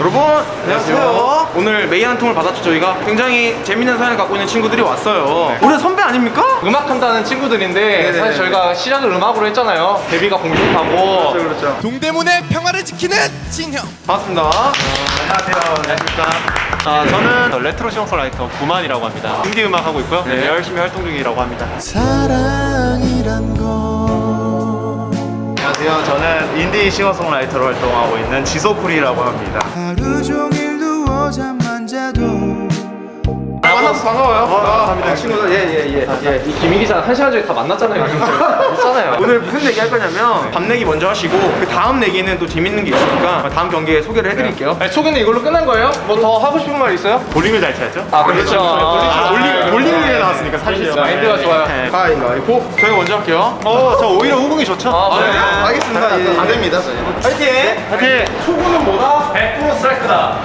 여러분 안녕하세요. 오늘 메일 한 통을 받았죠 저희가 굉장히 재밌는 사연을 갖고 있는 친구들이 왔어요. 우리 선배 아닙니까? 음악 한다는 친구들인데 네네네. 사실 저희가 시작을 음악으로 했잖아요. 데뷔가 공식하고 그렇죠. 동대문의 평화를 지키는 진형 반갑습니다. 안녕하세요. 안녕하십니까. 아, 저는 레트로 싱어송라이터 구만이라고 합니다. 인디 음악 하고 있고요. 네, 열심히 활동 중이라고 합니다. 사랑이란 건 안녕하세요. 저는 인디 싱어송라이터로 활동하고 있는 지소풀이라고 합니다. 하루 종일 누워 잠만 자도 만나서 반가워요. 반갑습니다. 친구들 예예예 예, 예. 이 김희 기자 한 시간 전에 다 만났잖아요. 있잖아요. 오늘 무슨 얘기 할 거냐면 밤 내기 먼저 하시고 그 다음 내기는 또 재밌는 게 있으니까 다음 경기에 소개를 해드릴게요. 아니, 소개는 이걸로 끝난 거예요? 뭐 더 하고 싶은 말 있어요? 볼링을 잘 쳐야죠. 아 그렇죠. 아, 아, 볼링, 볼링에 나왔으니까 사실 마인드가 좋아요. 네. 가위바위보. 저희가 먼저 할게요. 어, 저 오히려 후공이 좋죠. 아, 네, 네. 알겠습니다. 예, 안 됩니다. 파이팅. 파이팅! 초구는 뭐다? 100% 스트라이크다.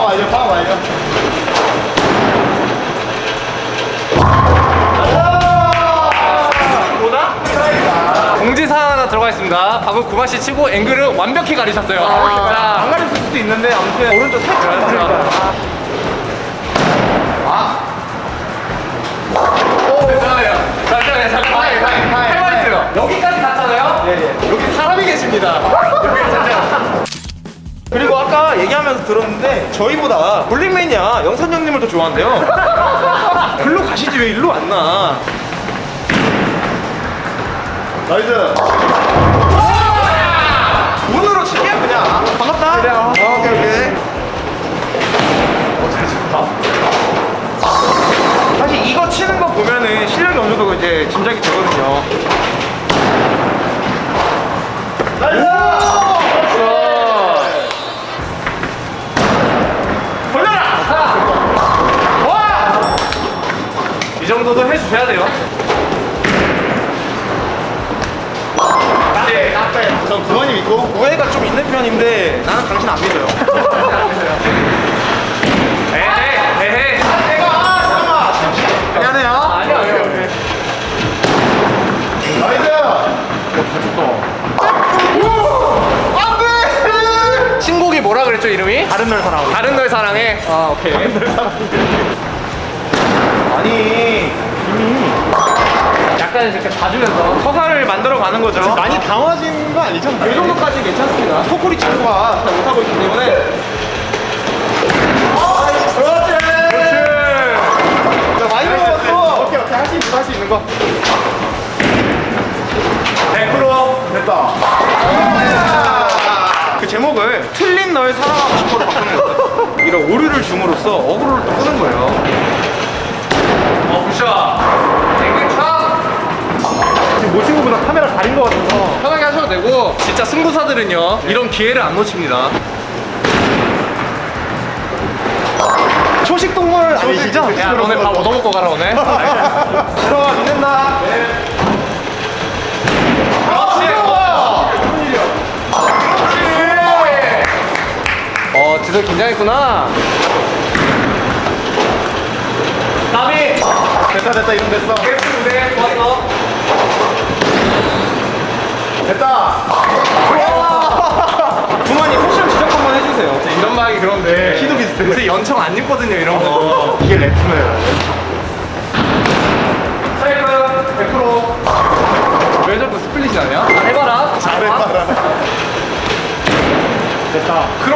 파워 완료, 파워 완료. 공지사항 하나 들어가 있습니다. 방금 구마 씨 치고 앵글을 완벽히 가리셨어요. 안 자, 가렸을 수도 있는데 아무튼 오른쪽 살짝 가렸어요. 잠깐만요. 잠깐만요. 잠깐만요. 해봐 있어요. 여기까지 갔잖아요. 여기 사람이 계십니다. 여기 잠깐. 그리고 아까 얘기하면서 들었는데 저희보다 볼링매니아 영선 형님을 더 좋아한대요. 글로 가시지 왜 일로 안 나? 나이스! 문으로 치게 그냥. 반갑다. 어, 오케이 오케이. 사실 이거 치는 거 보면은 실력이 어느 정도 이제 짐작이 되거든요. 정도도 해주셔야 돼요. 네, 전 구만이 믿고. 우애가 좀 있는 편인데 나는 당신 안 믿어요. 에헤, 에헤. 미안해요. 아니야, 아니야. 나이스! 신곡이 뭐라 그랬죠, 이름이? 다른 날 사랑하고. 다른 널 사랑해. 아, 오케이. 아니 약간 이렇게 봐주면서. 서사를 만들어 가는 거죠. 많이 당황하신 거 아니죠? 이 정도까지 괜찮습니다. 소쿠리 친구가 잘 못하고 있기 때문에. 그렇지. 자, 많이 먹었어. 오케이, 오케이. 할 수 있는 거, 할 수 있는 거. 100% 됐다. 그 제목을 틀린 널 사랑하고 싶어로 바꾸는 거예요. 이런 오류를 줌으로써 어그로를 또 끄는 거예요. 어, 굿샷. 가린 거 같아서. 편하게 하셔도 되고, 진짜 승부사들은요, 이런 기회를 안 놓칩니다. 초식 동물 아니시죠? 야, 너네 밥 얻어먹고 가라, 오늘. 들어와 믿는다. 어, 지들 긴장했구나. 나비! 됐다, 됐다, 이름 됐어. 네, 좋았어. 됐다! 부모님 패션 지적 한번 해주세요. 진짜 이런 말 하기 그런데. 키도 비슷해. 요새 연청 안 입거든요, 이런 거. 이게 래프예요. 스트라이크 100%. 왜 자꾸 스플릿이 나냐? 잘 해봐라. 잘해봐라. 됐다. 그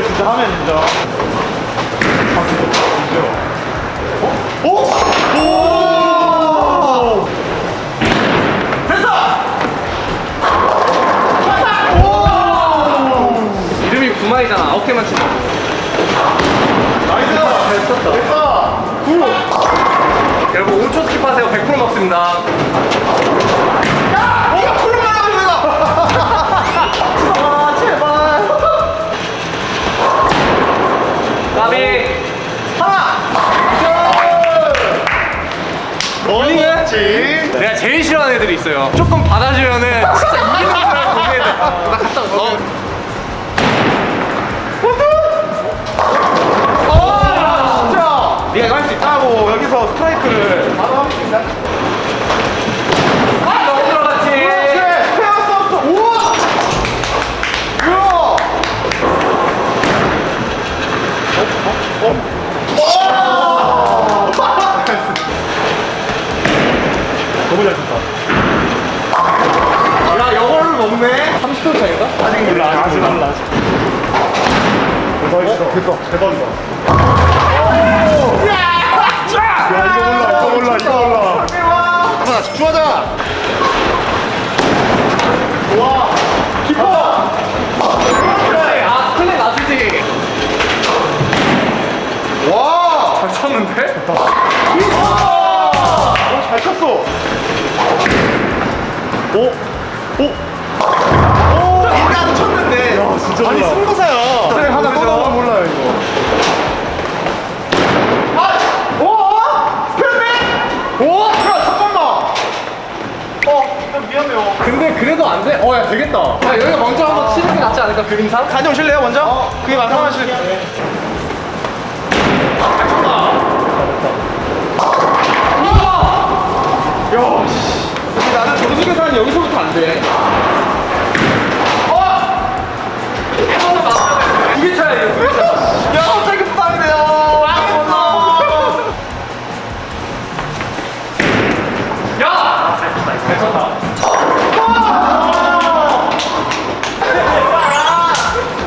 이거 진짜 하면 인정. 아, 진짜. 진짜. 어? 오! 오! 이름이 구마이잖아. 아홉 개만 치면. 나이스! 잘 쳤다. 됐다! 여러분 5초 스킵하세요. 100% 먹습니다. 네. 내가 제일 싫어하는 애들이 있어요. 조금 받아주면은 진짜 이기는 줄 알고 오는 애들. 나 갔다 올게. 어. 어, 어 진짜. 네가 이거 할 수 있다고 여기서 스트라이크 잘 쳤어. 오, 오. 점수 계산은 여기서부터 안 돼. 어!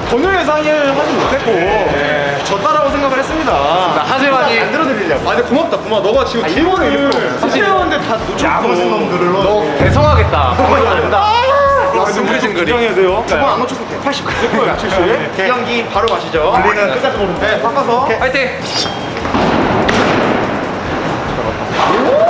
전혀 예상을 하지 못했고 졌다라고 생각을 했습니다. 하지만이 안 들어드리려고. 아, 근데 고맙다, 고마. 너가 지금 이렇게 사실인데 다 놓쳤어. 야무진 놈들을 넣어. 대성하겠다. 된다. 아, 징글징글이. 긴장해야 돼요. 두번 안 놓쳤어. 180 갔을 거예요, 70. 이 경기 바로 가시죠. 우리는 끝까지 보는데. 네, 바꿔서. 파이팅! 저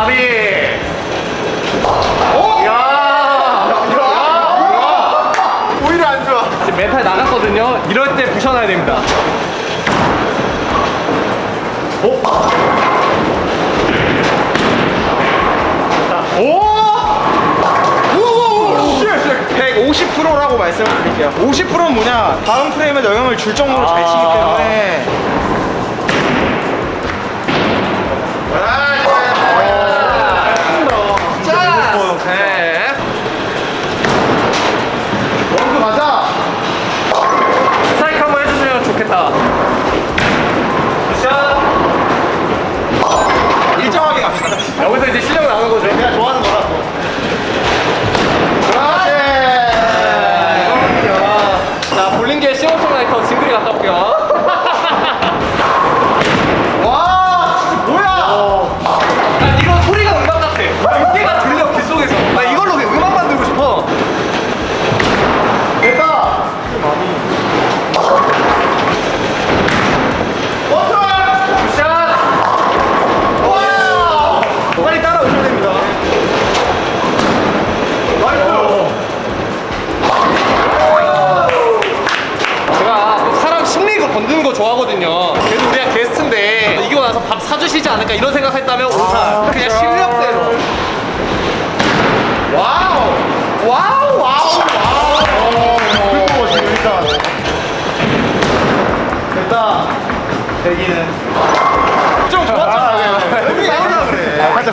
가비! 오! 야! 야! 오히려 안 좋아. 지금 멘탈 나갔거든요. 이럴 때 부셔놔야 됩니다. 오! 오! 쉣! 150%라고 말씀을 드릴게요. 50%는 뭐냐? 다음 프레임에 영향을 줄 정도로 잘 치기 때문에.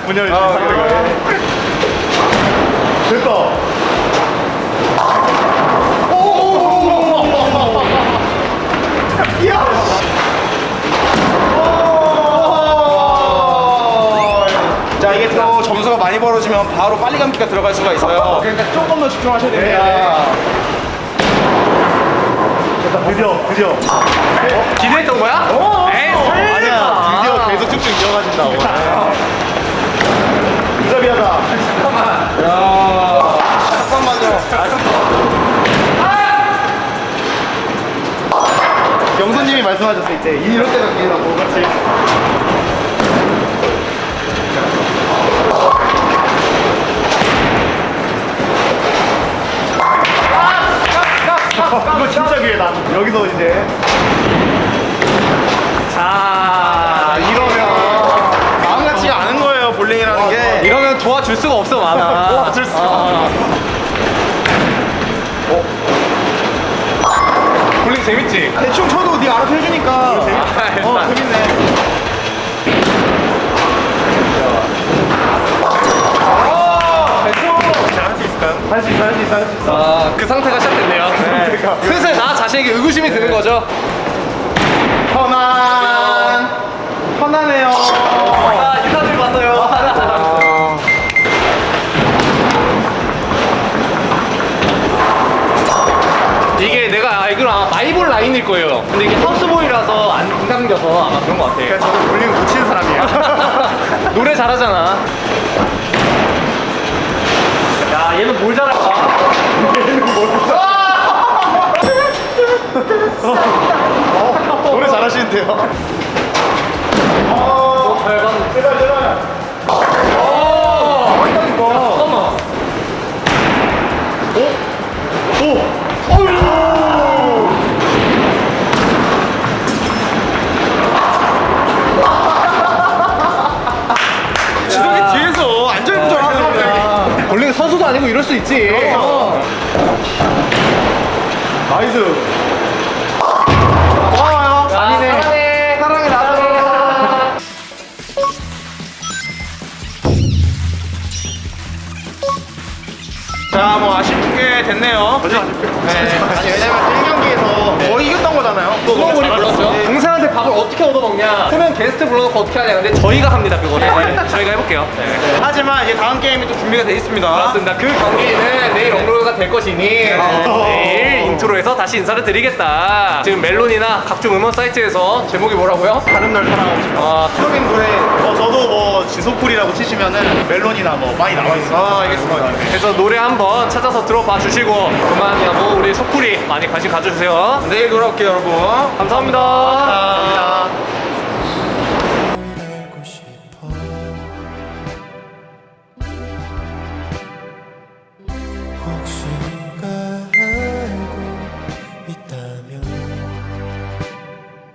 살짝 분열이 아, 그래. 됐다. 자 이게 또 점수가 많이 벌어지면 바로 빨리 감기가 들어갈 수가 있어요. 그러니까 조금 더 집중하셔야 됩니다. 됐다. 드디어, 드디어. 기대했던 거야? 에이, 아니야. 드디어 계속 쭉쭉 이어가진다고. 무 신기하다. 야. 잠깐만요. 영수님이 말씀하셨을 때 이럴 때가 기회라고 같이. 이거 진짜 기회다. 여기서 이제 자 이런. 많아 도와줄 수가 아. 어? 볼링 재밌지? 대충 쳐도 네가 알아서 해주니까. 아, 어. 재밌네. 잘할 수 있을까요? 할수 있어 할 수 있어 할 수 있어. 아, 그 상태가 시작됐네요. 슬슬 나 자신에게 의구심이 드는 거죠. 편안. 노래 잘하시는데요. 잘 봤는데. 제발 제발. 잠깐만. 지동이 뒤에서 안절부절 하는데. 볼링 선수도 아니고 이럴 수 있지. 나이스. 됐네요. 네. 아니 왜냐면 1경 얻어먹냐? 그러면 게스트 불러놓고 어떻게 하냐? 근데 저희가 합니다, 그거는. 저희가 해볼게요. 네. 하지만 이제 다음 게임이 또 준비가 돼 있습니다. 맞습니다. 그 경기는 내일 업로드가 될 것이니 내일 인트로에서 다시 인사를 드리겠다. 지금 멜론이나 각종 음원 사이트에서 제목이 뭐라고요? 다른 날 사랑하고 싶어. 아, 트로빈 노래. 어, 저도 뭐 지소풀이라고 치시면은 멜론이나 뭐 많이 나와 있어요. 아, 알겠습니다. 그래서 노래 한번 찾아서 들어봐 주시고 그만이하고 우리 소풀이 많이 관심 가져주세요. 내일 돌아올게요, 여러분. 감사합니다. 감사합니다.